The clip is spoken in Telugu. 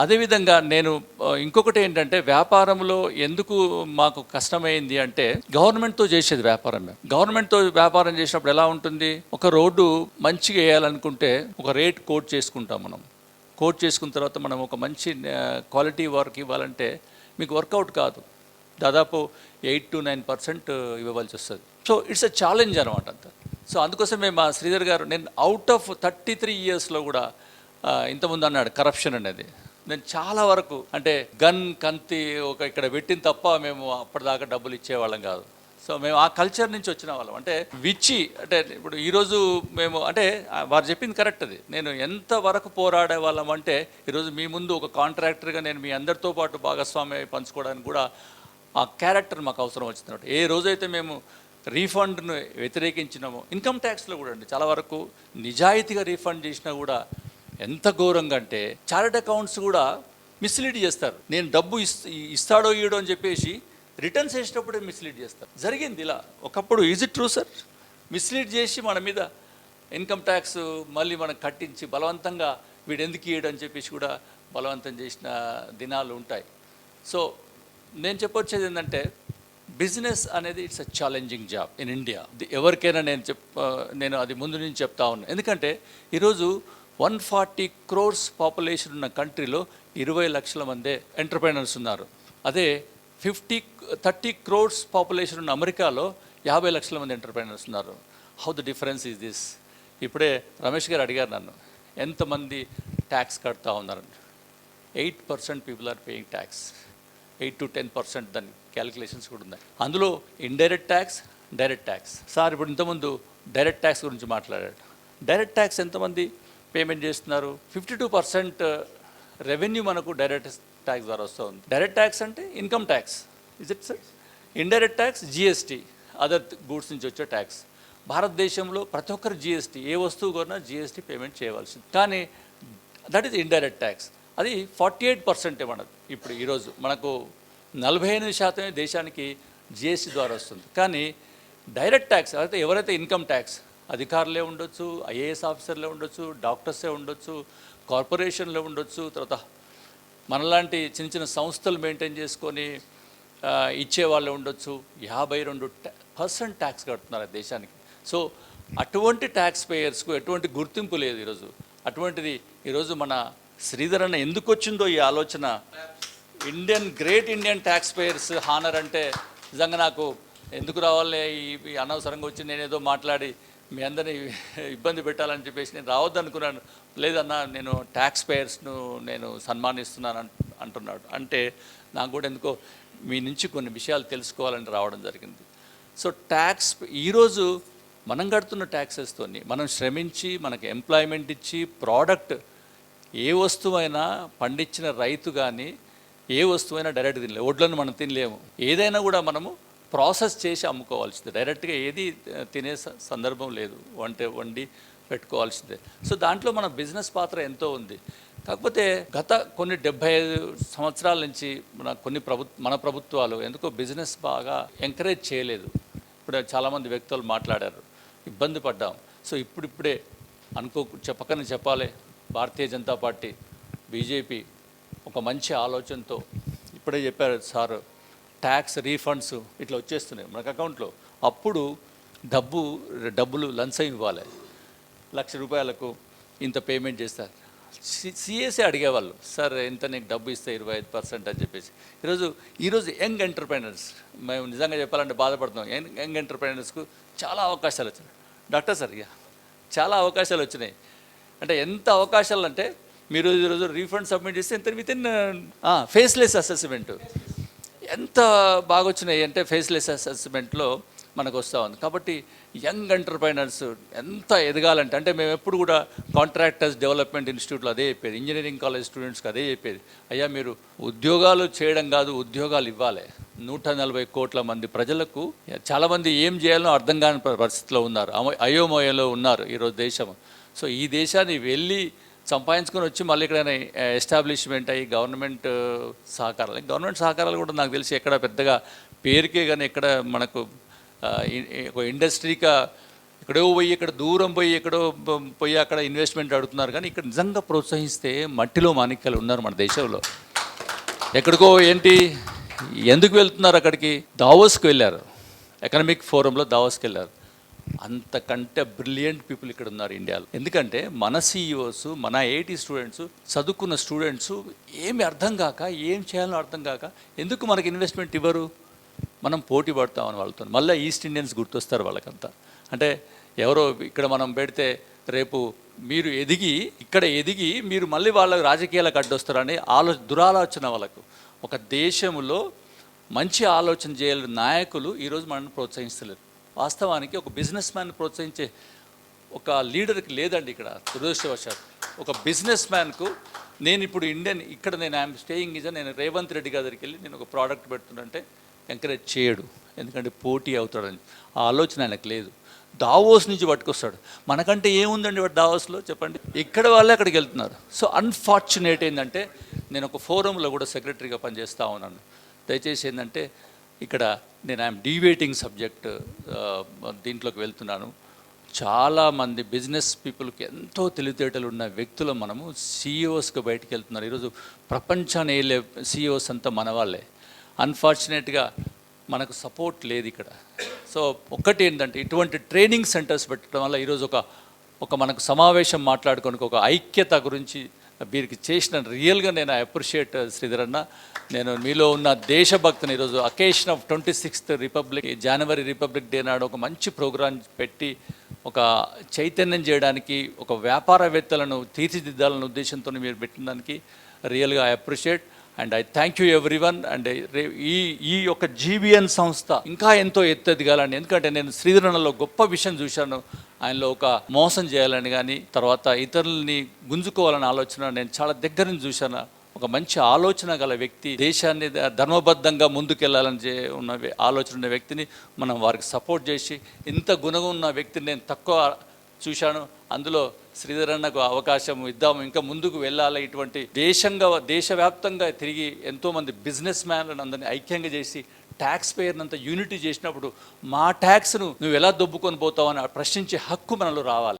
అదేవిధంగా నేను ఇంకొకటి ఏంటంటే వ్యాపారంలో ఎందుకు మాకు కష్టమైంది అంటే గవర్నమెంట్తో చేసేది వ్యాపారం మేము గవర్నమెంట్తో వ్యాపారం చేసినప్పుడు ఎలా ఉంటుంది? ఒక రోడ్డు మంచిగా వేయాలనుకుంటే ఒక రేట్ కోట్ చేసుకుంటాం మనం. కోట్ చేసుకున్న తర్వాత మనం ఒక మంచి క్వాలిటీ వర్క్ ఇవ్వాలంటే మీకు వర్కౌట్ కాదు. దాదాపు ఎయిట్ టు నైన్ పర్సెంట్ ఇవ్వవలసి వస్తుంది. సో ఇట్స్ అ ఛాలెంజ్ అనమాట అంత. సో అందుకోసమే మా శ్రీధర్ గారు నేను అవుట్ ఆఫ్ థర్టీ త్రీ ఇయర్స్లో కూడా ఆ, ఇంతకుముందు అన్నాడు కరప్షన్ అనేది. నేను చాలా వరకు అంటే గన్ కంతి ఒక ఇక్కడ పెట్టిన తప్ప మేము అప్పటిదాకా డబ్బులు ఇచ్చేవాళ్ళం కాదు. సో మేము ఆ కల్చర్ నుంచి వచ్చిన వాళ్ళం. అంటే విచ్చి అంటే ఇప్పుడు ఈరోజు మేము అంటే వారు చెప్పింది కరెక్ట్ అది. నేను ఎంత వరకు పోరాడే వాళ్ళం అంటే ఈరోజు మీ ముందు ఒక కాంట్రాక్టర్గా నేను మీ అందరితో పాటు భాగస్వామ్య పంచుకోవడానికి కూడా ఆ క్యారెక్టర్ మాకు అవసరం వచ్చిందన్నమాట ఏ రోజైతే మేము రీఫండ్ను వ్యతిరేకించినామో ఇన్కమ్ ట్యాక్స్లో కూడా అండి చాలా వరకు నిజాయితీగా రీఫండ్ చేసినా కూడా ఎంత ఘోరంగా అంటే చార్టెడ్ అకౌంట్స్ కూడా మిస్లీడ్ చేస్తారు. నేను డబ్బు ఇస్తాడో ఇయ్యడో అని చెప్పేసి రిటర్న్స్ వేసేటప్పుడే మిస్లీడ్ చేస్తారు. జరిగింది ఇలా. ఒకప్పుడు is it true sir mislead చేసి మన మీద ఇన్కమ్ ట్యాక్స్ మళ్ళీ మనం కట్టించి బలవంతంగా వీడు ఎందుకు ఇయ్యడని చెప్పేసి కూడా బలవంతం చేసిన దినాలు ఉంటాయి. సో నేను చెప్పొచ్చేది ఏంటంటే బిజినెస్ అనేది it's a challenging job in India ఎవరికైనా నేను చెప్ నేను అది ముందు నుంచి చెప్తా ఉన్నాను ఎందుకంటే ఈరోజు వన్ ఫార్టీ క్రోర్స్ పాపులేషన్ ఉన్న కంట్రీలో ఇరవై లక్షల మందే ఎంటర్ప్రైనర్స్ ఉన్నారు. అదే ఫిఫ్టీ థర్టీ క్రోర్స్ పాపులేషన్ ఉన్న అమెరికాలో యాభై లక్షల మంది ఎంటర్ప్రైనర్స్ ఉన్నారు. How the difference is this ఇప్పుడే రమేష్ గారు అడిగారు నన్ను ఎంతమంది ట్యాక్స్ కడతా ఉన్నారు? Eight percent people are paying tax eight to ten percent దాని క్యాలిక్యులేషన్స్ కూడా ఉన్నాయి. అందులో indirect tax direct tax sir ఇప్పుడు ఇంతకుముందు డైరెక్ట్ ట్యాక్స్ గురించి మాట్లాడాడు డైరెక్ట్ ట్యాక్స్ ఎంతమంది? పేమెంట్ చేస్తున్నారు. ఫిఫ్టీ టూ పర్సెంట్ రెవెన్యూ మనకు డైరెక్ట్ ట్యాక్స్ ద్వారా వస్తుంది. డైరెక్ట్ ట్యాక్స్ అంటే income tax. Is it sir indirect tax GST other goods నుంచి వచ్చే ట్యాక్స్. భారతదేశంలో ప్రతి ఒక్కరు జిఎస్టీ ఏ వస్తువు కొన్నా జిఎస్టీ పేమెంట్ చేయవలసింది. కానీ దట్ ఈస్ ఇండైరెక్ట్ ట్యాక్స్. అది ఫార్టీ ఎయిట్ పర్సెంటే మనది. ఇప్పుడు ఈరోజు మనకు నలభై ఎనిమిది శాతమే దేశానికి జిఎస్టీ ద్వారా వస్తుంది. కానీ డైరెక్ట్ ట్యాక్స్ అయితే ఎవరైతే ఇన్కమ్ ట్యాక్స్ అధికారులే ఉండొచ్చు ఐఏఎస్ ఆఫీసర్లే ఉండొచ్చు డాక్టర్సే ఉండొచ్చు కార్పొరేషన్లే ఉండొచ్చు. తర్వాత మనలాంటి చిన్న చిన్న సంస్థలు మెయింటైన్ చేసుకొని ఇచ్చే వాళ్ళు ఉండొచ్చు. యాభై రెండు పర్సెంట్ ట్యాక్స్ కడుతున్నారు దేశానికి. సో అటువంటి ట్యాక్స్ పేయర్స్కు ఎటువంటి గుర్తింపు లేదు ఈరోజు. అటువంటిది ఈరోజు మన శ్రీధర్ అన్న ఎందుకు వచ్చిందో ఈ ఆలోచన. Indian great Indian tax payers honour అంటే నిజంగా నాకు ఎందుకు రావాలి? ఈ ఈ అనవసరంగా వచ్చి నేను ఏదో మాట్లాడి మీ అందరినీ ఇబ్బంది పెట్టాలని చెప్పేసి నేను రావద్దు అనుకున్నాను లేదన్నా నేను ట్యాక్స్ పేయర్స్ను నేను సన్మానిస్తున్నాను అంటున్నాడు. అంటే నాకు కూడా ఎందుకో మీ నుంచి కొన్ని విషయాలు తెలుసుకోవాలని రావడం జరిగింది. సో ట్యాక్స్ ఈరోజు మనం కడుతున్న ట్యాక్సెస్తోని మనం శ్రమించి మనకి ఎంప్లాయ్మెంట్ ఇచ్చి ప్రోడక్ట్ ఏ వస్తువైనా పండించిన రైతు కానీ ఏ వస్తువైనా డైరెక్ట్ తినలేము వడ్లను మనం తినలేము. ఏదైనా కూడా మనము ప్రాసెస్ చేసి అమ్ముకోవాల్సిందే. డైరెక్ట్గా ఏది తినే స- సందర్భం లేదు. వంట వండి పెట్టుకోవాల్సిందే. సో దాంట్లో మన బిజినెస్ పాత్ర ఎంతో ఉంది. కాకపోతే గత కొన్ని డెబ్బై ఐదు సంవత్సరాల నుంచి మన కొన్ని ప్రభు మన ప్రభుత్వాలు ఎందుకో బిజినెస్ బాగా ఎంకరేజ్ చేయలేదు. ఇప్పుడు చాలామంది వ్యక్తులు మాట్లాడారు. ఇబ్బంది పడ్డాం. సో ఇప్పుడిప్పుడే అనుకో చెప్పకని చెప్పాలి. భారతీయ జనతా పార్టీ బీజేపీ ఒక మంచి ఆలోచనతో ఇప్పుడే చెప్పారు సార్. ట్యాక్స్ రీఫండ్స్ ఇట్లా వచ్చేస్తున్నాయి మనకు అకౌంట్లో అప్పుడు డబ్బు డబ్బులు లంచం ఇవ్వాలి. లక్ష రూపాయలకు ఇంత పేమెంట్ చేస్తారు సిఎస్ఏ అడిగేవాళ్ళు సార్ ఇంత నీకు డబ్బు ఇస్తే ఇరవై ఐదు పర్సెంట్ అని చెప్పేసి. ఈరోజు ఈరోజు యంగ్ ఎంటర్ప్రైనర్స్ మేము నిజంగా చెప్పాలంటే బాధపడుతున్నాం. యంగ్ యంగ్ ఎంటర్ప్రైనర్స్కు చాలా అవకాశాలు వచ్చినాయి. డాక్టర్ సార్ ఇక చాలా అవకాశాలు వచ్చినాయి. అంటే ఎంత అవకాశాలు అంటే మీరు ఈరోజు రీఫండ్ సబ్మిట్ చేస్తే ఎంత విత్ ఇన్ ఫేస్లెస్ అసెస్మెంట్ ఎంత బాగా వచ్చినాయి అంటే ఫేస్లెస్ అసెస్మెంట్లో మనకు వస్తూ ఉంది కాబట్టి యంగ్ ఎంటర్ప్రైనర్స్ ఎంత ఎదగాలంటే అంటే మేము ఎప్పుడు కూడా కాంట్రాక్టర్స్ డెవలప్మెంట్ ఇన్స్టిట్యూట్లో అదే చెప్పేది. ఇంజనీరింగ్ కాలేజ్ స్టూడెంట్స్కి అదే చెప్పేది. అయ్యా మీరు ఉద్యోగాలు చేయడం కాదు ఉద్యోగాలు ఇవ్వాలి. నూట నలభై కోట్ల మంది ప్రజలకు చాలామంది ఏం చేయాలో అర్థం కాని పరిస్థితిలో ఉన్నారు. అయోమయంలో ఉన్నారు ఈరోజు దేశం సో ఈ దేశాన్ని వెళ్ళి సంపాదించుకొని వచ్చి మళ్ళీ ఇక్కడ ఎస్టాబ్లిష్మెంట్ అయ్యి గవర్నమెంట్ సహకారాలు. గవర్నమెంట్ సహకారాలు కూడా నాకు తెలిసి ఎక్కడ పెద్దగా పేరుకే కానీ ఎక్కడ మనకు ఒక ఇండస్ట్రీగా ఎక్కడో పోయి ఇక్కడ దూరం పోయి ఎక్కడో పోయి అక్కడ ఇన్వెస్ట్మెంట్ అడుగుతున్నారు. కానీ ఇక్కడ నిజంగా ప్రోత్సహిస్తే మట్టిలో మాణిక్యాలు ఉన్నారు మన దేశంలో. ఎక్కడికో ఏంటి ఎందుకు వెళ్తున్నారు అక్కడికి? దావోస్కి వెళ్ళారు. ఎకనామిక్ ఫోరంలో దావోస్కి వెళ్ళారు. అంతకంటే బ్రిలియంట్ పీపుల్ ఇక్కడ ఉన్నారు ఇండియాలో. ఎందుకంటే మన సీఈఓస్ మన ఐఐటి స్టూడెంట్స్ చదువుకున్న స్టూడెంట్స్ ఏమి అర్థం కాక ఏం చేయాలో అర్థం కాక ఎందుకు మనకి ఇన్వెస్ట్మెంట్ ఇవ్వరు? మనం పోటీ పడతామని వాళ్ళతో. మళ్ళీ ఈస్ట్ ఇండియన్స్ గుర్తొస్తారు వాళ్ళకంతా. అంటే ఎవరో ఇక్కడ మనం పెడితే రేపు మీరు ఎదిగి ఇక్కడ ఎదిగి మీరు మళ్ళీ వాళ్ళ రాజకీయాలకు అడ్డొస్తారని ఆలో దురాలోచన వాళ్ళకు. ఒక దేశంలో మంచి ఆలోచన చేయలేని నాయకులు ఈరోజు మనల్ని ప్రోత్సహిస్తలేరు వాస్తవానికి ఒక బిజినెస్ మ్యాన్ ప్రోత్సహించే ఒక లీడర్కి లేదండి ఇక్కడ దురదృష్టవశాత్ ఒక బిజినెస్ మ్యాన్కు నేను ఇప్పుడు ఇండియన్ ఇక్కడ నేను ఐఎమ్ స్టేయింగ్ ఇజ నేను రేవంత్ రెడ్డి గారికి వెళ్ళి నేను ఒక ప్రోడక్ట్ పెడుతుందంటే ఎంకరేజ్ చేయడు. ఎందుకంటే పోటీ అవుతాడని. ఆ ఆలోచన ఆయనకు లేదు. దావోస్ నుంచి పట్టుకొస్తాడు. మనకంటే ఏముందండి వాడు దావోస్లో చెప్పండి. ఇక్కడ వాళ్ళే అక్కడికి వెళ్తున్నారు. సో అన్ఫార్చునేట్ ఏంటంటే నేను ఒక ఫోరంలో కూడా సెక్రటరీగా పనిచేస్తూ ఉన్నాను. దయచేసి ఏంటంటే ఇక్కడ నేను ఐఎమ్ డీవేటింగ్ సబ్జెక్ట్ దీంట్లోకి వెళ్తున్నాను. చాలామంది బిజినెస్ పీపుల్కి ఎంతో తెలివితేటలు ఉన్న వ్యక్తులు మనము సీఈఓస్కి బయటికి వెళ్తున్నారు. ఈరోజు ప్రపంచాన్ని వెళ్ళే సీఈఓస్ అంతా మన వాళ్ళే. అన్ఫార్చునేట్గా మనకు సపోర్ట్ లేదు ఇక్కడ. సో ఒక్కటి ఏంటంటే ఇటువంటి ట్రైనింగ్ సెంటర్స్ పెట్టడం వల్ల ఈరోజు ఒక ఒక మనకు సమావేశం మాట్లాడుకోనికి ఒక ఐక్యత గురించి వీరికి చేసిన రియల్గా నేను అప్రిషియేట్ శ్రీధరన్న నేను మీలో ఉన్న దేశభక్తిని ఈరోజు occasion of twenty sixth republic January republic day నాడు ఒక మంచి ప్రోగ్రాం పెట్టి ఒక చైతన్యం చేయడానికి ఒక వ్యాపారవేత్తలను తీర్చిదిద్దాలన్న ఉద్దేశంతో మీరు పెట్టిన దానికి రియల్గా I appreciate and I thank you everyone and ఈ ఈ యొక్క జీబీఎన్ సంస్థ ఇంకా ఎంతో ఎత్తెదగాలని. ఎందుకంటే నేను శ్రీధరణలో గొప్ప విషయం చూశాను. ఆయనలో ఒక మోసం చేయాలని కానీ తర్వాత ఇతరులని గుంజుకోవాలని ఆలోచన నేను చాలా దగ్గర నుంచి చూశాను. ఒక మంచి ఆలోచన గల వ్యక్తి దేశాన్ని ధర్మబద్ధంగా ముందుకెళ్ళాలని ఉన్న వ్య- ఆలోచన ఉన్న వ్యక్తిని మనం వారికి సపోర్ట్ చేసి ఇంత గుణం ఉన్న వ్యక్తిని నేను తక్కువ చూశాను అందులో శ్రీధరన్నకు అవకాశం ఇద్దాము ఇంకా ముందుకు వెళ్ళాలి ఇటువంటి దేశంగా దేశవ్యాప్తంగా తిరిగి ఎంతోమంది బిజినెస్ మ్యాన్లను అందరినీ ఐక్యంగా చేసి ట్యాక్స్ పేరునంత యూనిటీ చేసినప్పుడు మా ట్యాక్స్ను నువ్వు ఎలా దొబ్బుకొని పోతావు అని ప్రశ్నించే హక్కు మనలో రావాలి.